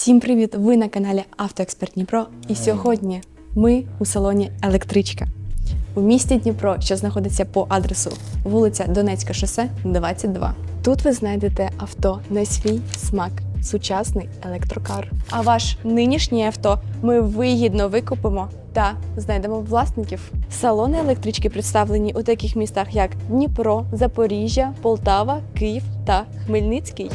Всім привіт! Ви на каналі Автоексперт Дніпро. І сьогодні ми у салоні Електричка у місті Дніпро, що знаходиться по адресу вулиця Донецьке шосе, 22. Тут ви знайдете авто на свій смак, сучасний електрокар. А ваш нинішнє авто ми вигідно викупимо та знайдемо власників. Салони електрички представлені у таких містах, як Дніпро, Запоріжжя, Полтава, Київ та Хмельницький.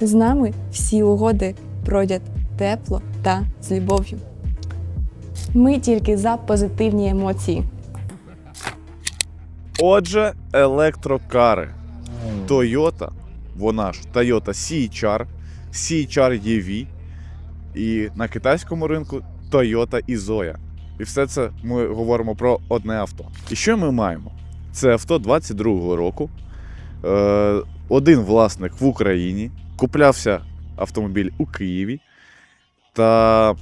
З нами всі угоди пройдять тепло та з любов'ю. Ми тільки за позитивні емоції. Отже, електрокари. Toyota, вона ж Toyota CHR, CHR EV і на китайському ринку Toyota Izoya. І все це ми говоримо про одне авто. І що ми маємо? Це авто 22-го року. Е, один власник в Україні. Куплявся автомобіль у Києві. Та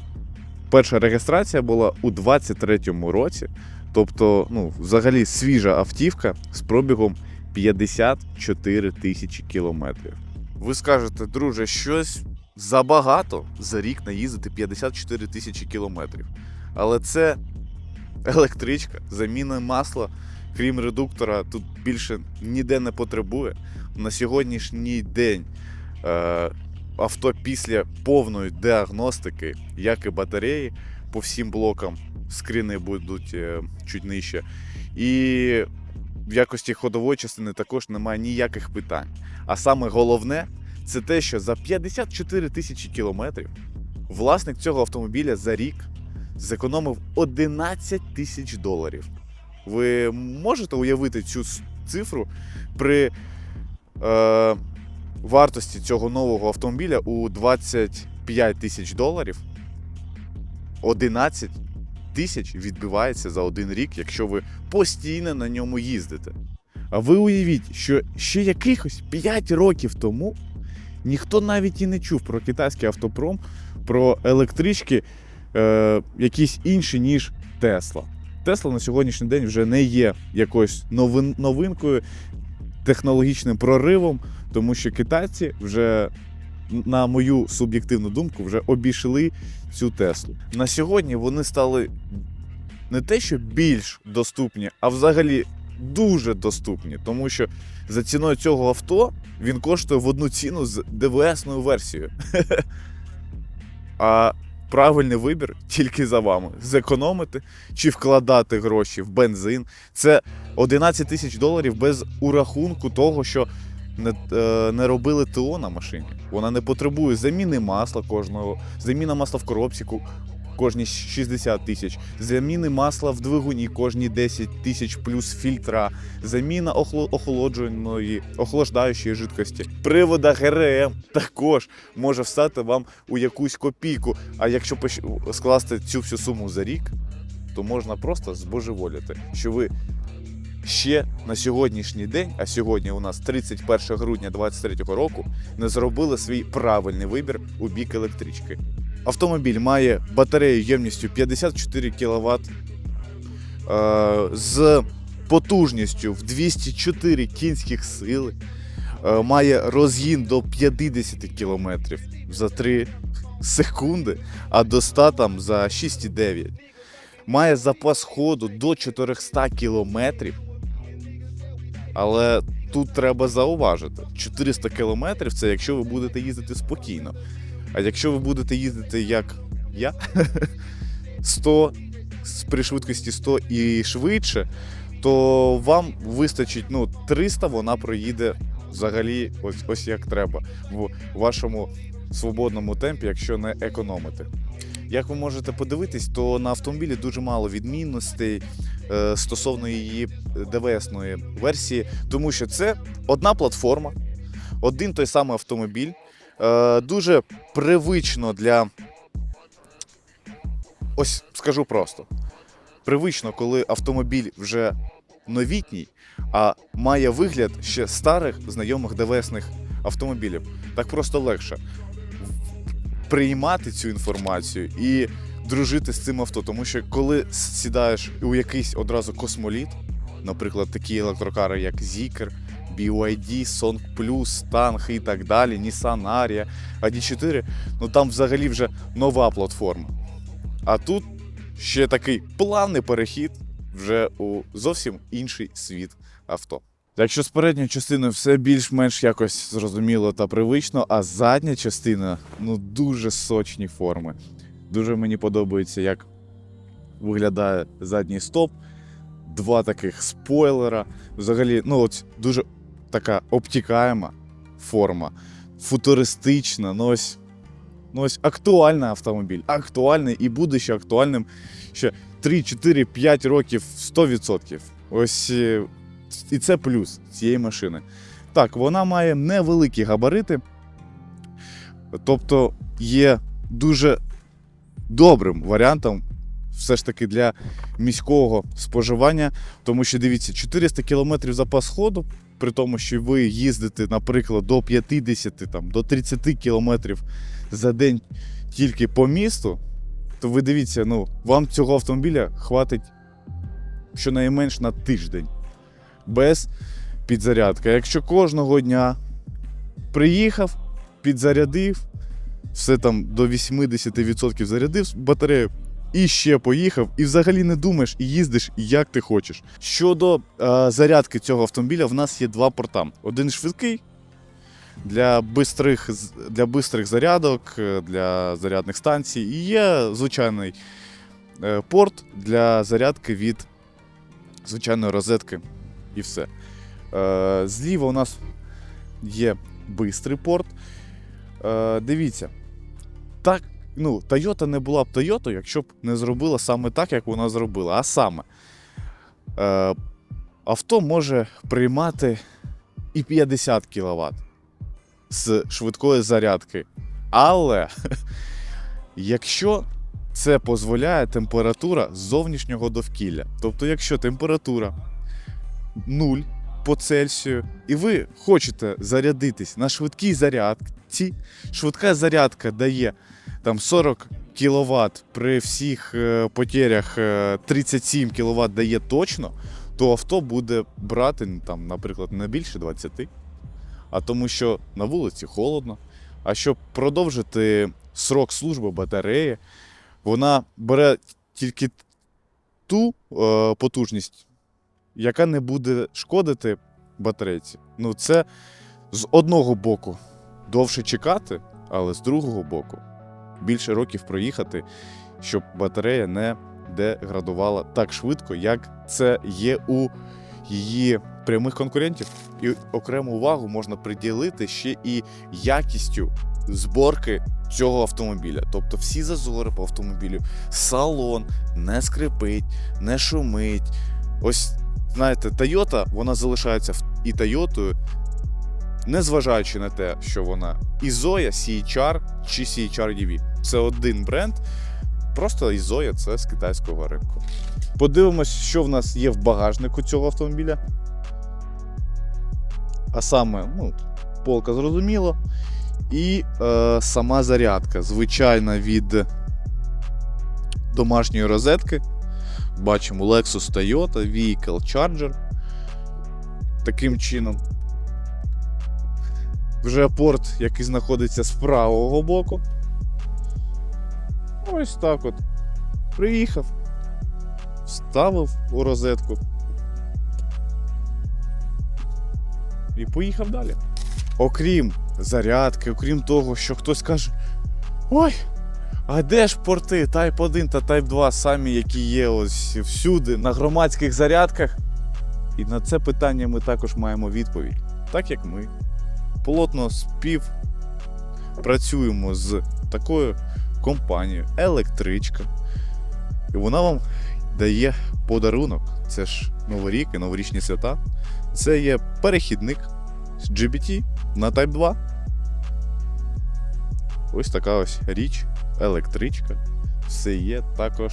перша реєстрація була у 23-му році. Тобто, ну, взагалі свіжа автівка з пробігом 54 тисячі кілометрів. Ви скажете, друже, щось забагато за рік наїздити 54 тисячі кілометрів. Але це електричка, заміна масла, крім редуктора, тут більше ніде не потребує. На сьогоднішній день авто після повної діагностики, як і батареї по всім блокам, скрини будуть е, чуть нижче. І в якості ходової частини також немає ніяких питань. А саме головне, це те, що за 54 тисячі кілометрів власник цього автомобіля за рік зекономив 11 тисяч доларів. Ви можете уявити цю цифру при е, вартості цього нового автомобіля у 25 тисяч доларів? 11 тисяч відбивається за один рік, якщо ви постійно на ньому їздите. А ви уявіть, що ще якихось 5 років тому ніхто навіть і не чув про китайський автопром, про електрички, е, якісь інші, ніж Тесла. Тесла на сьогоднішній день вже не є якоюсь новин, новинкою, технологічним проривом, тому що китайці вже, на мою суб'єктивну думку, вже обійшли цю Теслу. На сьогодні вони стали не те, що більш доступні, а взагалі дуже доступні, тому що за ціною цього авто він коштує в одну ціну з ДВСною версією. А правильний вибір тільки за вами: зекономити чи вкладати гроші в бензин. Це 11 тисяч доларів без урахунку того, що не, е, не робили ТО на машині. Вона не потребує заміни масла кожного, заміна масла в коробці кожні 60 тисяч, заміни масла в двигуні кожні 10 тисяч плюс фільтра, заміна охолодженої, охолоджаючої жидкості. Привода ГРМ також може встати вам у якусь копійку. А якщо скласти цю всю суму за рік, то можна просто збожеволіти, що ви ще на сьогоднішній день, а сьогодні у нас 31 грудня 2023 року, не зробили свій правильний вибір у бік електрички. Автомобіль має батарею ємністю 54 кВт е, з потужністю в 204 кінських сили, е, має розгін до 50 км за 3 секунди, а до 100 там за 6,9. Має запас ходу до 400 кілометрів. Але тут треба зауважити: 400 кілометрів це якщо ви будете їздити спокійно. А якщо ви будете їздити як я 100 при швидкості 100 і швидше, то вам вистачить ну, 300, вона проїде взагалі ось, ось як треба в вашому свободному темпі, якщо не економити. Як ви можете подивитись, то на автомобілі дуже мало відмінностей стосовно її ДВСної версії, тому що це одна платформа, один той самий автомобіль. Е, дуже привично для. Ось скажу просто: привично, коли автомобіль вже новітній, а має вигляд ще старих знайомих ДВСних автомобілів. Так просто легше приймати цю інформацію і дружити з цим авто. Тому що коли сідаєш у якийсь одразу космоліт, наприклад, такі електрокари, як Zikr, BYD, Song Plus, Tang і так далі, Nissan Aria, AD4, ну там взагалі вже нова платформа. А тут ще такий плавний перехід вже у зовсім інший світ авто. Якщо з передньою частиною все більш-менш якось зрозуміло та привично, а задня частина ну дуже сочні форми. Дуже мені подобається, як виглядає задній стоп, два таких спойлера. Взагалі, ну от дуже така обтікаєма форма, футуристична, ну ось, ну ось актуальний автомобіль. Актуальний і буде ще актуальним ще 3, 4, 5 років 100%. Ось е, і це плюс цієї машини. Так, вона має невеликі габарити, тобто є дуже добрим варіантом все ж таки для міського споживання, тому що дивіться, 400 км запас ходу, при тому, що ви їздите, наприклад, до 50 там, до 30 км за день тільки по місту, то ви дивіться, ну, вам цього автомобіля хватить щонайменш на тиждень без підзарядки. Якщо кожного дня приїхав, підзарядив, все там до 80% зарядив батарею, і ще поїхав, і взагалі не думаєш, і їздиш, як ти хочеш. Щодо е, зарядки цього автомобіля, в нас є два порта. Один швидкий для бистрих, для бистрих зарядок, е, для зарядних станцій, і є звичайний е, порт для зарядки від звичайної розетки. І все. Е, зліва у нас є бистрий порт. Е, дивіться, так, ну, Toyota не була б Toyota, якщо б не зробила саме так, як вона зробила. А саме, е, авто може приймати і 50 кВт з швидкої зарядки. Але якщо це дозволяє температура зовнішнього довкілля, тобто, якщо температура 0 по Цельсію, і ви хочете зарядитись на швидкій зарядці, швидка зарядка дає там 40 кВт при всіх е, потерях е, 37 кВт дає точно, то авто буде брати ну, там, наприклад, не більше 20. А тому що на вулиці холодно. А щоб продовжити срок служби батареї, вона бере тільки ту е, потужність, яка не буде шкодити батарейці. Ну, це з одного боку довше чекати, але з другого боку більше років проїхати, щоб батарея не деградувала так швидко, як це є у її прямих конкурентів. І окрему увагу можна приділити ще і якістю зборки цього автомобіля. Тобто всі зазори по автомобілю, салон не скрипить, не шумить. Ось знаєте, Toyota, вона залишається і Toyota, незважаючи на те, що вона і Zoya, CHR чи CHR EV. Це один бренд. Просто і Zoya це з китайського ринку. Подивимось, що в нас є в багажнику цього автомобіля. А саме, ну, полка зрозуміло. І е, сама зарядка, звичайна від домашньої розетки. Бачимо Lexus Toyota Vehicle Charger. Таким чином. Вже порт, який знаходиться з правого боку. Ось так от. Приїхав, вставив у розетку. І поїхав далі. Окрім зарядки, окрім того, що хтось каже: Ой, а де ж порти Type 1 та Type 2 самі, які є ось всюди, на громадських зарядках? І на це питання ми також маємо відповідь. Так як ми плотно співпрацюємо з такою компанією електричка. І вона вам дає подарунок. Це ж Новий рік і новорічні свята. Це є перехідник з GBT на Type 2. Ось така ось річ, електричка. Все є також.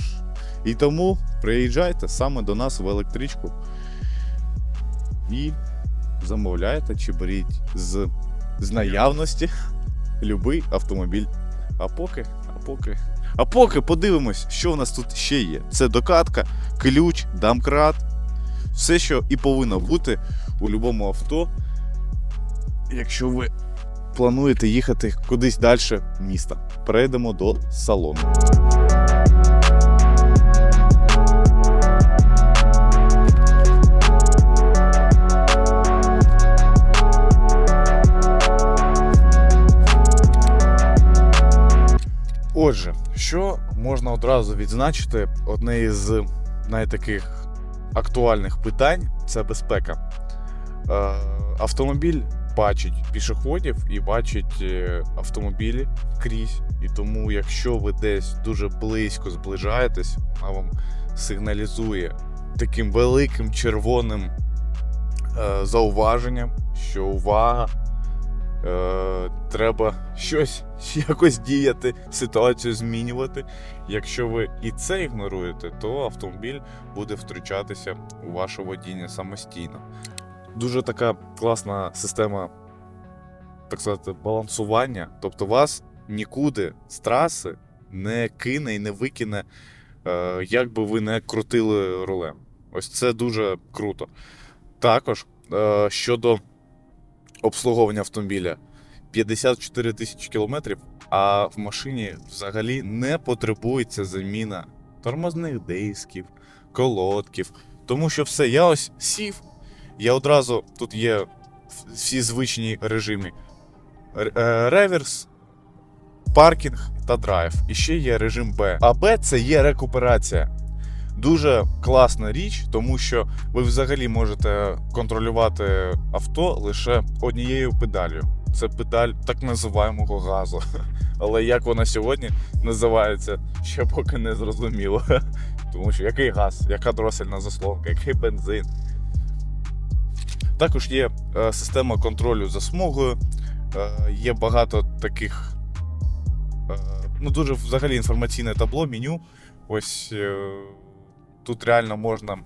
І тому приїжджайте саме до нас в електричку і замовляйте чи беріть з, з наявності любий автомобіль. А поки, а поки. А поки подивимось, що в нас тут ще є. Це докатка, ключ, дамкрат. Все, що і повинно бути у будь-якому авто, якщо ви плануєте їхати кудись далі міста. Перейдемо до салону. Отже, що можна одразу відзначити, одне із найтаких актуальних питань це безпека. Е, автомобіль бачить пішоходів і бачить е, автомобілі крізь. І тому, якщо ви десь дуже близько зближаєтесь, вона вам сигналізує таким великим червоним е, зауваженням, що увага, е, треба щось якось діяти, ситуацію змінювати. Якщо ви і це ігноруєте, то автомобіль буде втручатися у ваше водіння самостійно. Дуже така класна система, так сказати, балансування. Тобто вас нікуди з траси не кине і не викине, е, як би ви не крутили рулем. Ось це дуже круто. Також е, щодо обслуговування автомобіля 54 тисячі кілометрів, а в машині взагалі не потребується заміна тормозних дисків, колодків. Тому що все, я ось сів, я одразу тут є всі звичні режими: е, реверс, паркінг та драйв. І ще є режим Б. А Б це є рекуперація. Дуже класна річ, тому що ви взагалі можете контролювати авто лише однією педалью. Це педаль так називаємого газу. Але як вона сьогодні називається, ще поки не зрозуміло. Тому що який газ, яка дросельна заслонка, який бензин. Також є е, система контролю за смугою, е, є багато таких, е, ну дуже взагалі інформаційне табло, меню. Ось тут реально можна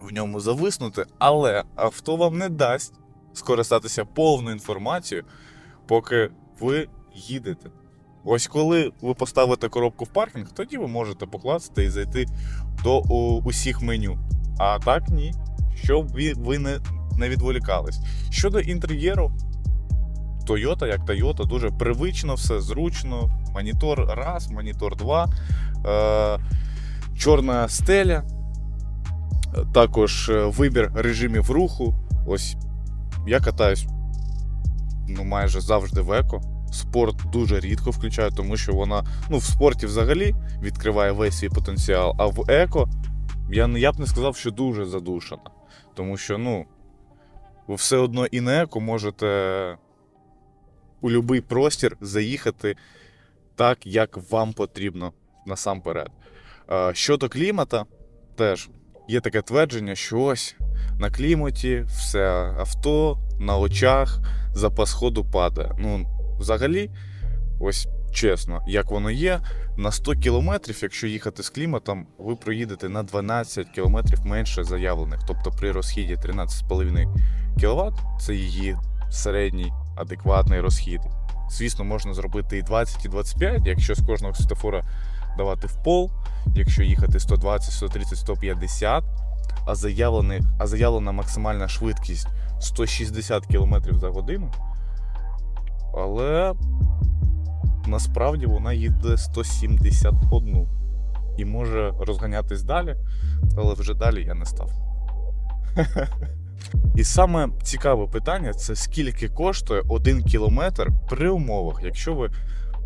в ньому зависнути, але авто вам не дасть скористатися повною інформацією, поки ви їдете. Ось коли ви поставите коробку в паркінг, тоді ви можете покласти і зайти до усіх меню. А так ні. Щоб ви не, не відволікались. Щодо інтер'єру, Toyota, як Toyota, дуже привично, все зручно. Монітор раз, монітор два, е, чорна стеля, також е, вибір режимів руху. Ось я катаюсь ну, майже завжди в еко. Спорт дуже рідко включаю, тому що вона ну, в спорті взагалі відкриває весь свій потенціал, а в еко я, я б не сказав, що дуже задушена. Тому що, ну, ви все одно і на можете у будь-який простір заїхати так, як вам потрібно насамперед. Е, Щодо клімата, теж є таке твердження, що ось на кліматі все авто на очах, запас ходу падає. Ну, взагалі, ось чесно, як воно є, на 100 кілометрів, якщо їхати з кліматом, ви проїдете на 12 кілометрів менше заявлених. Тобто при розхіді 13,5 кВт це її середній адекватний розхід. Звісно, можна зробити і 20, і 25, якщо з кожного світофора давати в пол, якщо їхати 120, 130, 150, а, заявлений, а заявлена максимальна швидкість 160 км за годину. Але насправді вона їде 171 і може розганятись далі, але вже далі я не став. І саме цікаве питання це скільки коштує один кілометр при умовах, якщо ви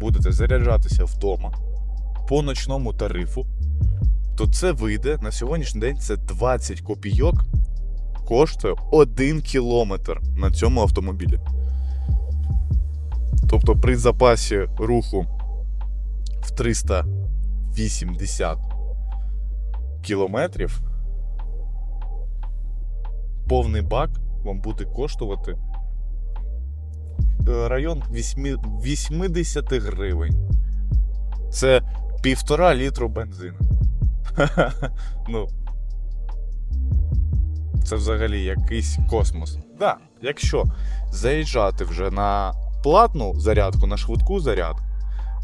будете заряджатися вдома по ночному тарифу, то це вийде на сьогоднішній день це 20 копійок коштує 1 кілометр на цьому автомобілі. Тобто при запасі руху в 380 кілометрів повний бак вам буде коштувати е, район 80 гривень. Це півтора літру бензину. ну, це взагалі якийсь космос. Да, якщо заїжджати вже на платну зарядку, на швидку зарядку,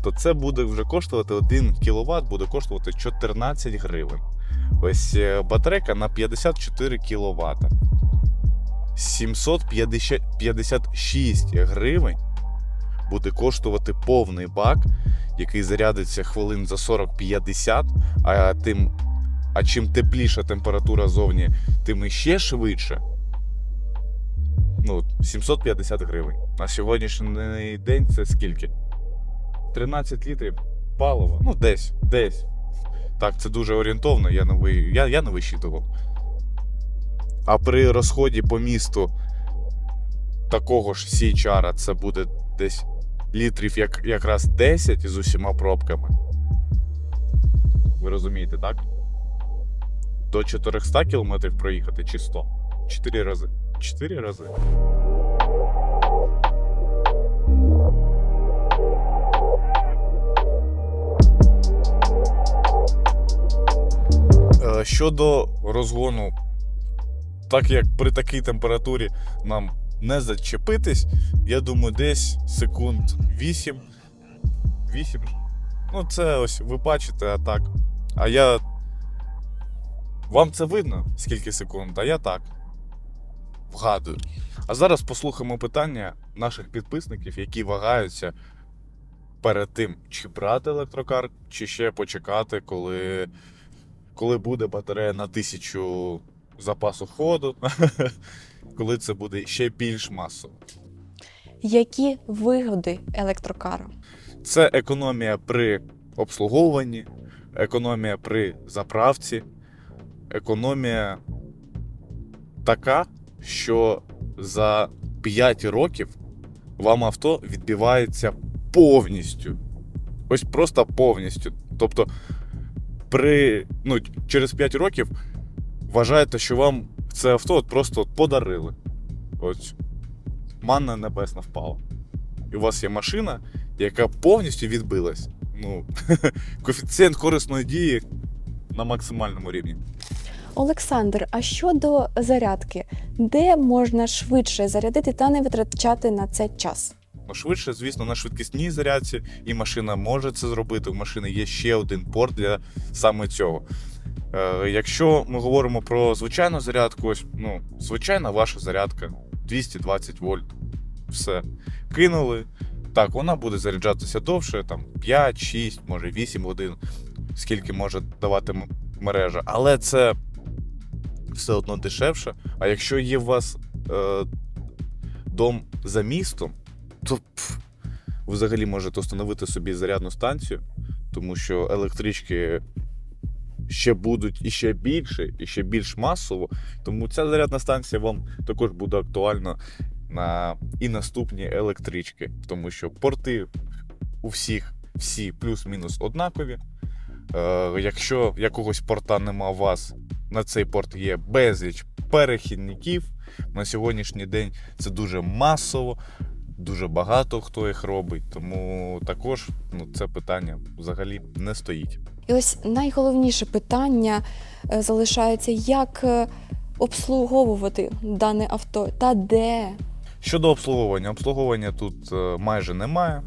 то це буде вже коштувати 1 кВт, буде коштувати 14 гривень. Ось е, батарейка на 54 кВт. 756 гривень буде коштувати повний бак, який зарядиться хвилин за 40-50, а тим. А чим тепліша температура зовні, тим іще швидше. Ну, 750 гривень. На сьогоднішній день це скільки? 13 літрів палива. Ну, десь, десь. Так, це дуже орієнтовно, я не, ви... я, я не вищитував. А при розході по місту такого ж CHR це буде десь літрів як, якраз 10 з усіма пробками. Ви розумієте, так? До 400 км проїхати чи 100? 4 рази. 4 рази. Е, Щодо розгону, так як при такій температурі нам не зачепитись, я думаю, десь секунд 8. 8. Ну, це ось ви бачите, а так. А я. Вам це видно, скільки секунд, а я так. Вгадую. А зараз послухаємо питання наших підписників, які вагаються перед тим, чи брати електрокар, чи ще почекати, коли, коли буде батарея на тисячу запасу ходу, коли це буде ще більш масово. Які вигоди електрокару? Це економія при обслуговуванні, економія при заправці, економія така, що за 5 років вам авто відбивається повністю. Ось просто повністю. Тобто, при, ну, через 5 років вважаєте, що вам це авто от просто от подарили. Ось манна небесна впала. І у вас є машина, яка повністю відбилась. Ну, коефіцієнт корисної дії на максимальному рівні. Олександр, а щодо зарядки, де можна швидше зарядити та не витрачати на це час? Ну, швидше, звісно, на швидкісній зарядці, і машина може це зробити. У машини є ще один порт для саме цього. Е, якщо ми говоримо про звичайну зарядку, ось, ну, звичайна ваша зарядка 220 вольт. Все. Кинули. Так, вона буде заряджатися довше, там 5, 6, може 8 годин, скільки може давати мережа. Але це все одно дешевше. А якщо є у вас е, дом за містом, то пф, ви взагалі можете встановити собі зарядну станцію, тому що електрички ще будуть іще більше, і ще більш масово. Тому ця зарядна станція вам також буде актуальна на і наступні електрички, тому що порти у всіх всі плюс-мінус однакові. Е, якщо якогось порта нема у вас, на цей порт є безліч перехідників. На сьогоднішній день це дуже масово, дуже багато хто їх робить. Тому також ну, це питання взагалі не стоїть. І ось найголовніше питання е, залишається, як е, обслуговувати дане авто та де. Щодо обслуговування, обслуговування тут е, майже немає.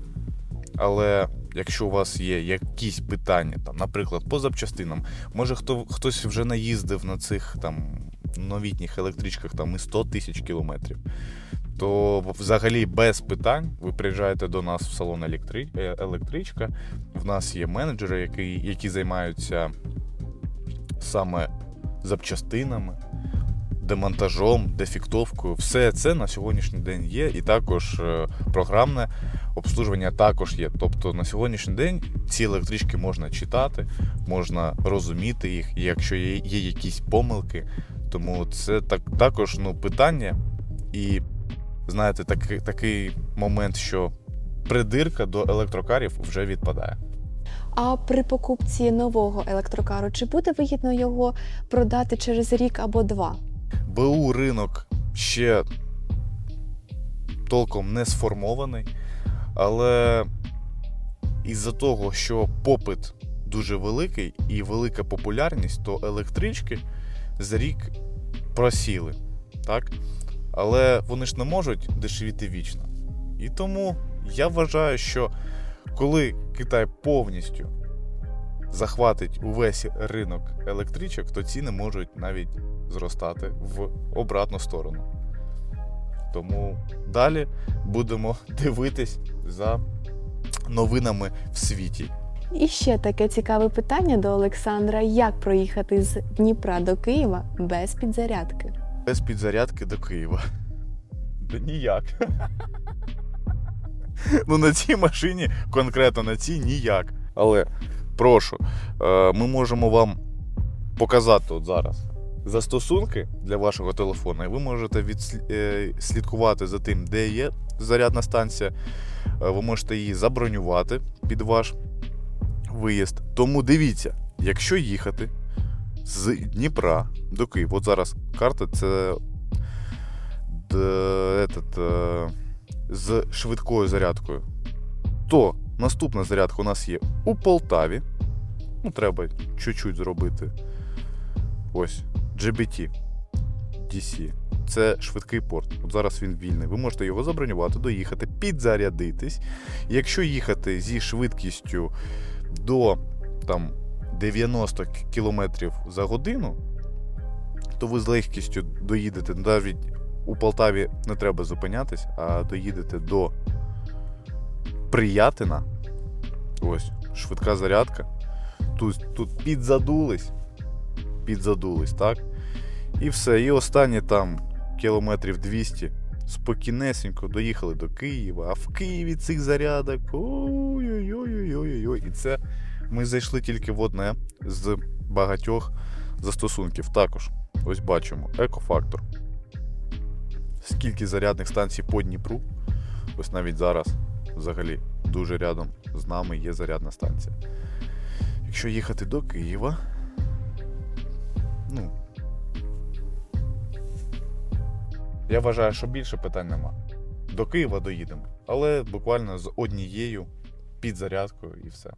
Але якщо у вас є якісь питання, там, наприклад, по запчастинам, може хто, хтось вже наїздив на цих там новітніх електричках там і 100 тисяч кілометрів, то взагалі без питань ви приїжджаєте до нас в салон електри... е, електричка. В нас є менеджери, які, які займаються саме запчастинами, демонтажом, дефіктовкою. Все це на сьогоднішній день є, і також е, програмне обслуживання також є. Тобто на сьогоднішній день ці електрички можна читати, можна розуміти їх, і якщо є, є якісь помилки. Тому це так, також ну, питання. І знаєте, такий, такий момент, що придирка до електрокарів вже відпадає. А при покупці нового електрокару чи буде вигідно його продати через рік або два? БУ ринок ще толком не сформований, але із-за того, що попит дуже великий і велика популярність, то електрички за рік просіли. Так? Але вони ж не можуть дешевіти вічно. І тому я вважаю, що коли Китай повністю захватить увесь ринок електричок, то ціни можуть навіть зростати в обратну сторону. Тому далі будемо дивитись за новинами в світі. І ще таке цікаве питання до Олександра: як проїхати з Дніпра до Києва без підзарядки? Без підзарядки до Києва. Да ніяк. ну, на цій машині, конкретно на цій, ніяк. Але прошу, е, ми можемо вам показати от зараз застосунки для вашого телефону, і ви можете е, слідкувати за тим, де є зарядна станція. Е, Ви можете її забронювати під ваш виїзд. Тому дивіться, якщо їхати з Дніпра до Києва, от зараз карта це з швидкою зарядкою, то наступна зарядка у нас є у Полтаві. Ну, треба чуть-чуть зробити. Ось, GBT DC. Це швидкий порт. От зараз він вільний. Ви можете його забронювати, доїхати, підзарядитись. Якщо їхати зі швидкістю до там, 90 км за годину, то ви з легкістю доїдете навіть у Полтаві не треба зупинятись, а доїдете до Приятина. Ось, швидка зарядка. Тут, тут підзадулись. Підзадулись, так? І все. І останні там кілометрів 200 спокійнесенько доїхали до Києва, а в Києві цих зарядок. Ой-ой-ой-ой-ой. І це ми зайшли тільки в одне з багатьох застосунків. Також, ось бачимо, екофактор. Скільки зарядних станцій по Дніпру. Ось навіть зараз, взагалі, дуже рядом з нами є зарядна станція. Якщо їхати до Києва, ну. Я вважаю, що більше питань нема. До Києва доїдемо, але буквально з однією підзарядкою і все.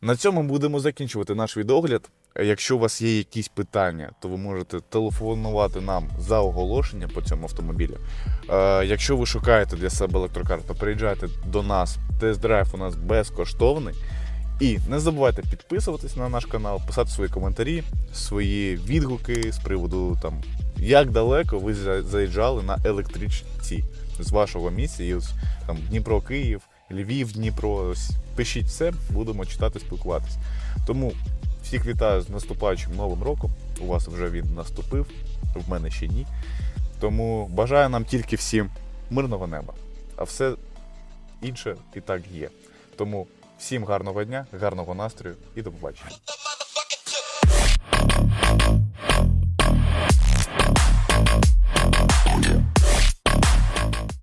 На цьому будемо закінчувати наш відогляд. Якщо у вас є якісь питання, то ви можете телефонувати нам за оголошення по цьому автомобілю. Е, якщо ви шукаєте для себе електрокар, то приїжджайте до нас. Тест-драйв у нас безкоштовний. І не забувайте підписуватись на наш канал, писати свої коментарі, свої відгуки з приводу там, як далеко ви заїжджали на електричці з вашого місця. І ось там Дніпро, Київ, Львів, Дніпро. Ось пишіть все, будемо читати, спілкуватись. Тому всіх вітаю з наступаючим новим роком. У вас вже він наступив, в мене ще ні. Тому бажаю нам тільки всім мирного неба. А все інше і так є. Тому всім гарного дня, гарного настрою і до побачення.